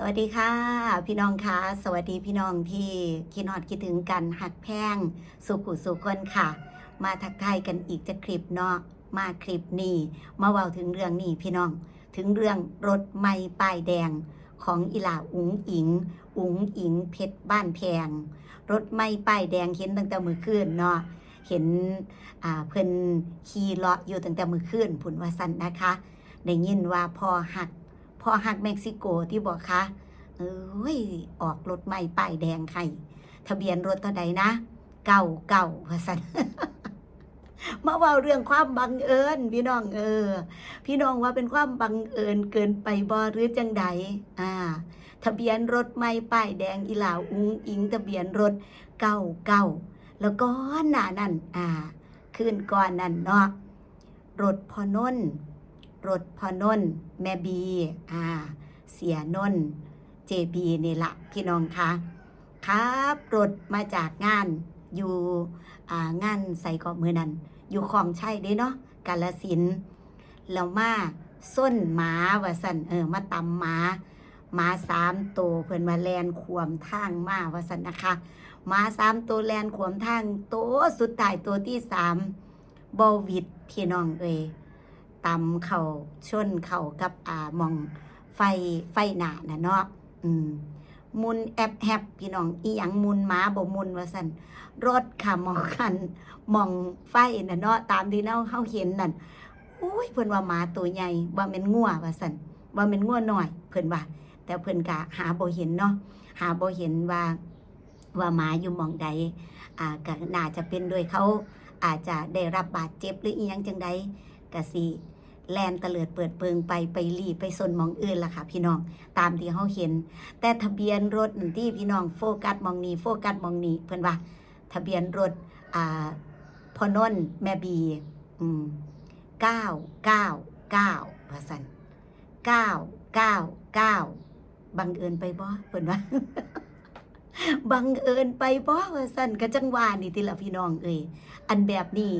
สวัสดีค่ะ พี่น้องคะสวัสดีพี่น้องที่คิดฮอดคิดถึงกันหักแพงสุขุสุคนค่ะ มาทักทายกันอีกจะคลิปเนาะมาคลิปนี้มาเว้าถึงเรื่องนี้พี่น้องถึงเรื่องรถไม่ป้ายแดงของอีหลาอุ๋งอิง อุ๋งอิงเพชรบ้านแพง รถไม่ป้ายแดงเห็นตั้งแต่มือคืนเนาะเห็นอ่าเพิ่นขี่เลาะอยู่ตั้งแต่มือคืนผุนวาสันนะคะ ได้ยินว่าพอหัก พอหักเม็กซิโกที่บอกคะเอ้ยออกรถใหม่ป้ายแดงใครทะเบียนรถเท่าใดนะ เก่าเก่าพะสันมาว่าเรื่องความบังเอิญพี่น้องเออ พี่น้องว่าเป็นความบังเอิญเกินไปบ่หรือจังใดอ่า ทะเบียนรถไม่ป้ายแดงอีหลาวอุ้งอิง ทะเบียนรถเก่าเก่าแล้วก็หน้านั่นอ่า คืนก่อนนั่นเนาะรถพอนน รถพอนน์แม่บีอ่าเสียนน์เจบีนี่ละพี่น้องคะครับรถมาจากงานอยู่อ่างานใส่กอบมือนั้น อยู่ของใช่เด้เนาะกาลสินแล้วมาส้นหมาว่าสันเออมาตำหมาหมาสามตัวเพิ่อนมาแลนขวมทางมาว่าสันนะคะหมาสามตัวแลนขวมทางตัวสุดท้ายตัวที่สามบอวิดพี่น้องเอย ตำเข่าชนเข่ากับอ่ามองไฟไฟหนาน่ะเนาะอืมมุนแอบแฮบพี่น้องอีหยังมุนหมาบ่มุนว่าซั่นรถค่ะมองกันมองไฟน่ะเนาะตามที่เนาเฮาเห็นนั่นอุ้ยเพิ่นว่าหมาตัวใหญ่ว่าแม่นงัวว่าซั่นว่าแม่นงัวหน้อย เพิ่นว่า แต่เพิ่นก็หาบ่เห็นเนาะหาบ่เห็นว่า ว่าหมาอยู่มองใดอ่าก็น่าจะเป็นโดยเขาอาจจะได้รับบาดเจ็บหรืออีหยังจังใด กะสิแลนตะเลิดเปิดเปิงไปไปรีไปสนมองอื่นล่ะค่ะ พี่น้องตามที่เขาเห็น แต่ทะเบียนรถที่พี่น้องโฟกัสมองนี้โฟกัสมองนี้เพื่อนว่า ทะเบียนรถอ่าพอนนท์แม่บีอืมเก้าเก้าเก้าพะสันเก้าเก้าเก้าบังเอิญไปบ่เพื่อนว่าบังเอิญไปบ่ว่าสันกะจังหวานี่ทีละพี่น้องเอ้ยอันแบบนี้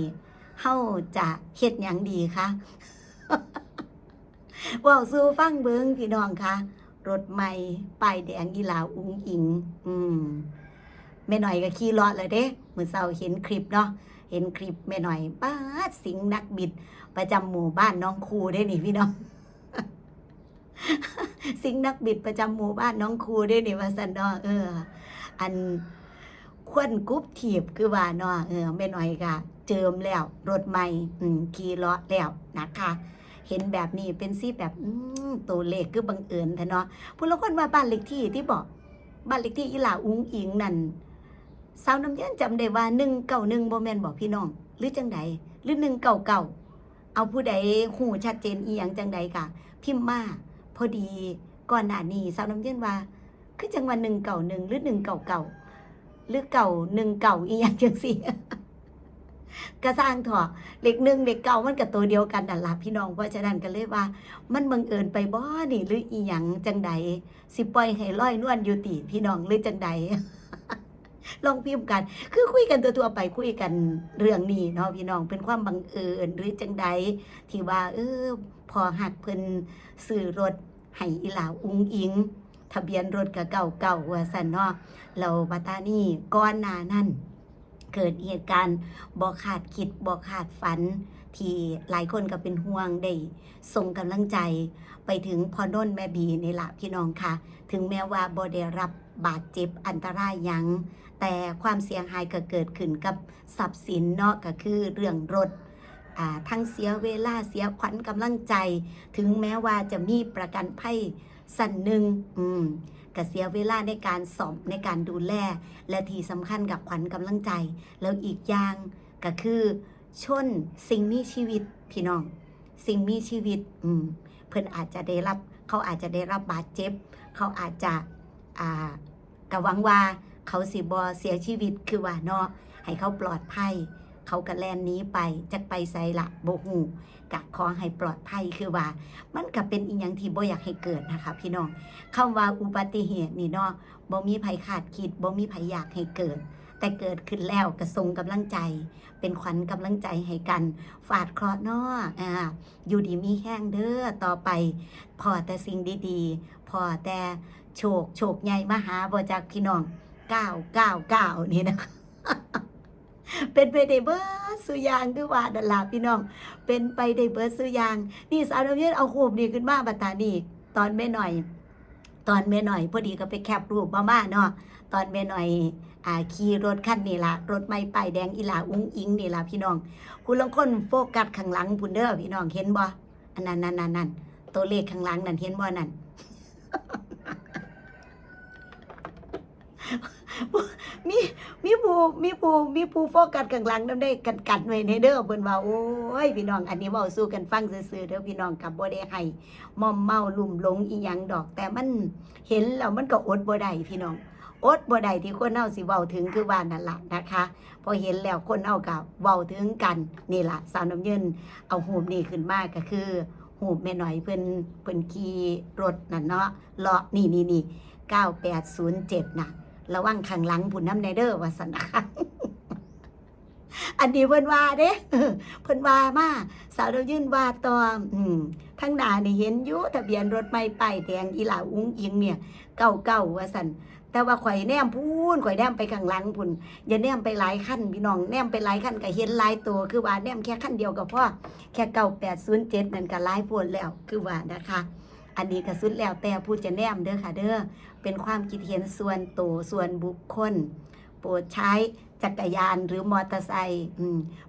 เฮาจะเฮ็ดหยังดีคะว้าสู่ฟังเบิงพี่น้องคะรถใหม่ป้ายแดงอีลาอุ้งอิง อืมแม่หน่อยก็ขี่รถเลยเด้เมื้อเช้าเห็นคลิปเนาะเห็นคลิปแม่หน่อยป้าสิงนักบิด ประจำหมู่บ้านน้องครูได้นี่พี่น้องสิงนักบิดประจำหมู่บ้านน้องครูได้นี่ว่าซันเนาะเออ อันควนกรุ๊ปถีบคือว่าเนาะเออแม่หน่อยก็ เจิมแล้วรถใหม่ขี่เลาะแล้วนะคะเห็นแบบนี้เป็นซีแบบอตัวเลขคือบังเอิญแท้เนาะผู้ละคนว่าบ้านเลขที่ที่บอกบ้านเลขที่อีหลาอุ้งอิงนั่นสาวน้ำเย็นจำได้ว่าหนึ่งเก่าหนึ่งโบแมนบอกพี่น้อง หรือจังใดหรือหนึ่งเก่าเก่าเอาผู้ใดหูชัดเจนอีหยังจังใดกะ พิมพ์มาพอดีก่อนหน้านี้สาวน้ำเย็นว่า คือจังหวันหนึ่งเก่าหนึ่งหรือหนึ่งเก่าเก่าหรือเก่าหนึ่งเก่าอีหยังจังสิ กระสร้างเถอะเล็กหนึ่งเล็กเก่ามันกับตัวเดียวกันนั่นละพี่น้องเพราะฉะนั้นก็เลยว่า มันบังเอิญไปบ่นี่หรืออีหยังจังใดสิปล่อยให้ลอยนวลอยู่ติพี่น้องหรือจังใดลองพิมพ์กัน คือคุยกันตัวตัวไปคุยกันเรื่องนี้เนาะพี่น้องเป็นความบังเอิญหรือจังใดที่ว่า เออ พอหักเพิ่นซื้อรถให้อีหลาอุ้งอิง ทะเบียนรถก็เก่าเก่าๆว่าสันเนาะเราบาตานี่ก้อนนานั่น เกิดเหตุการณ์บ่ขาดคิดบ่ขาดฝัน ที่หลายคนก็เป็นห่วงได้ส่งกำลังใจ ไปถึงพอน้นแม่บีนี่ละพี่น้องค่ะ ถึงแม้ว่าบ่ได้รับบาดเจ็บอันตรายยัง แต่ความเสียหายก็เกิดขึ้นกับทรัพย์สินเนาะก็คือเรื่องรถทั้งเสียเวลาเสียขวัญกำลังใจ ถึงแม้ว่าจะมีประกันภัย สั่นหนึ่งอืมกเสียเวลาในการสอบในการดูแล และที่สำคัญกับขวัญกำลังใจ แล้วอีกอย่างก็คือชนสิ่งมีชีวิตพี่น้อง สิ่งมีชีวิตอืมเพิ่อนอาจจะได้รับ เขาอาจจะได้รับบาดเจ็บ เขาอาจจะอ่ากะหวังว่าเขาสิบอเสียชีวิตคือว่าเนาะให้เขาปลอดภัย เขากระแลนหนี้ไปจักไปใส่ละโบหูกะขอให้ปลอดภัยคือว่า มันก็เป็นอีหยังที่บ่อยากให้เกิดนะคะ พี่น้องคำว่าอุบัติเหตุนี่เนาะบ่มีภัยขาดคิดบ่มีภัยอยากให้เกิด แต่เกิดขึ้นแล้วกระทรงกำลังใจ เป็นขวัญกำลังใจให้กันฝาดเคราะห์นออ่าอยู่ดีมีแห้งเด้อต่อไป พอแต่สิ่งดีๆ พอแต่โชคโชคใหญ่มหาบ่จากพี่น้อง999นี่นะคะ เป็นไปได้เบิดสุอยางคือว่าดันลาพี่น้อง เป็นไปได้เบิดสุอยาง นี่สาวน้ำเย็นเอาโคมนี่ขึ้นมาบัดตานี่ตอนแม่หน่อย ตอนแม่หน่อย พอดีก็ไปแคปรูปมาม่าเนาะตอนแม่หน่อยอ่าขี่รถคันนี่ละรถไม่ป้ายแดงอีหลาอุ้งอิงนี่ละพี่น้อง คุณลองคนโฟกัสข้างหลังพุ่นเด้อพี่น้องเห็นบ่อันนั้นนั่นนั่นนั่นตัวเลขข้างหลังนั่นเห็นบ่นั่น มีมีผู้มีผู้มีผู้โฟกัสข้างหลังนำได้กันกันไว้ในเด้อเพิ่นว่าโอ้ยพี่น้องอันนี้เว้าสู้กันฟังซื่อๆเด้อพี่น้องกับบ่ได้ให้มอมเมาลุ่มหลงอีหยังดอก แต่มันเห็นแล้วมันก็อดบ่ได้พี่น้องอดบ่ได้ที่คนเฮาสิเว้าถึงคือว่านั่นล่ะนะคะพอเห็นแล้วคนเฮาก็เว้าถึงกันนี่ล่ะสาวน้ำเยินเอาหูปนี่ขึ้นมาก็คือหูแม่หน่อยเพิ่นเพิ่นขี่รถนั่นเนาะเลาะนี่นี่นี่9807น่ะ ระวังข้างหลังผุนน้ำในเด้อว่าสนนะคะอันนี้เพิ่นว่าเด้เพิ่นว่ามาสาวเรายื่นว่าต่ออืมทั้งหน้านี่เห็นอยู่ทะเบียนรถไม่ป้ายแดงอีหลาอุ้งอิงเนี่ยเก่าเก่าว่าสันแต่ว่าข่อยแนมพูนข่อยแนมไปข้างหลังพุ่นอย่าแนมไปหลายขั้นพี่น้องแนมไปหลายขั้นก็เห็นหลายตัวคือว่าแนมแค่ขั้นเดียวก็พอแค่เก้าแปดศูนย์เจ็ดนั่นก็หลายโพนแล้วคือว่านะคะ อันนี้ก็สุดแล้วแต่ผู้จะแนมเด้อค่ะ เด้อเป็นความคิดเห็นส่วนตัวส่วนบุคคล โปรดใช้จักรยานหรือมอเตอร์ไซค์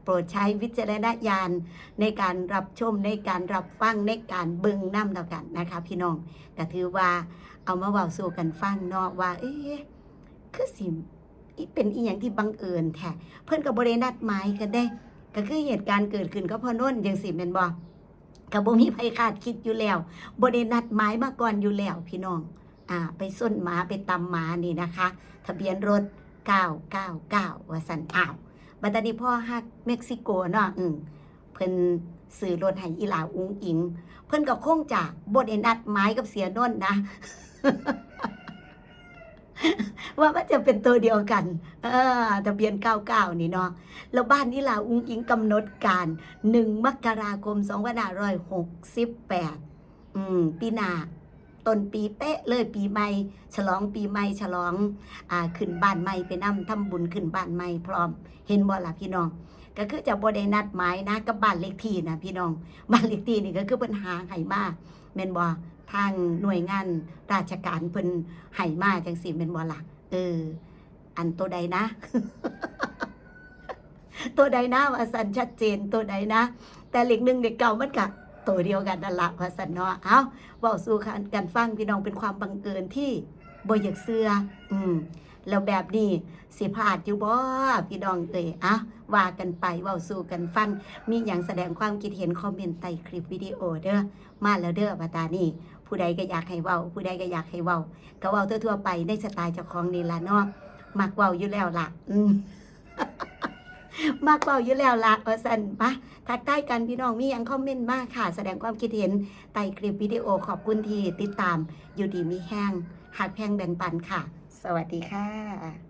โปรดใช้วิจารณญาณในการรับชมในการรับฟังในการเบิ่งน้ำแล้วกันนะคะ พี่น้องก็ถือว่าเอามาเว้าสู่กันฟังเนาะว่า เอ๊ะคือสิเป็นอีหยังที่บังเอิญแท้เพิ่อนก็บ่ได้นัดหมายกันได้ ก็คือเหตุการณ์เกิดขึ้นก็พอน้นจังสิแม่นบ่ก็ บ่มีใครคาดคิดอยู่แล้วบ่ได้นัดหมายมาก่อนอยู่แล้วพี่น้อง อ่า ไปส้นหมาไปตำหมานี่นะคะ ทะเบียนรถ 999ว่าสันอ้าวบัตานี้พ่อฮักเม็กซิโกเนาะอืมเพิ่นสื่อรถให้อีหลาอุ้งอิง เพิ่นก็คงจะบ่ได้นัดหมายกับเสียนนนะ ว่ามันจะเป็นตัวเดียวกัน เออทะเบียน 99 นี่เนาะ แล้วบ้านอีหลาอุ้งอิงกำหนดการ 1 มกราคม2568 อืม ปีหน้าต้นปีเป๊ะเลยปีใหม่ ฉลองปีใหม่ฉลอง อ่า ขึ้นบ้านใหม่ไปนำทำบุญขึ้นบ้านใหม่พร้อม เห็นบ่ล่ะพี่น้อง ก็คือจะบ่ได้นัดหมายนะกับบ้านเลขที่นะพี่น้อง บ้านเลขที่นี่ก็คือเพิ่นหาให้มาแม่นบ่ ทางหน่วยงานราชการเพิ่นให้มาจังซี่แม่นบ่ล่ะเออ อันตัวใดนะ ตัวใดนะว่าสันชัดเจนตัวใดนะ แต่เลขหนึ่งเลขเก่ามันกะตัวเดียวกันนั่นละว่าสันเนาะเอ้าเว้าสู่กันฟังพี่น้องเป็นความบังเอิญที่บ่อยากเชื่ออืมแล้วแบบนี้สิพลาดอยู่บ่พี่น้องเอ้ยอะว่ากันไปเว้าสู่กันฟัง มีหยังแสดงความคิดเห็นคอมเมนต์ใต้คลิปวิดีโอเด้อมาแล้วเด้อว่าตานี่ ผู้ใดก็อยากให้เว้า ผู้ใดก็อยากให้เว้าก็เว้าทั่วๆไปในสไตล์เจ้าของนี่ล่ะเนาะมักเว้าอยู่แล้วล่ะอืมมักเว้าอยู่แล้วล่ะว่าซั่นปะทักทายกันพี่น้องมีหยังคอมเมนต์มาค่ะ แสดงความคิดเห็นใต้คลิปวิดีโอขอบคุณที่ติดตามอยู่ดีมีแห้งหักแพงแบ่งปันค่ะ สวัสดีค่ะ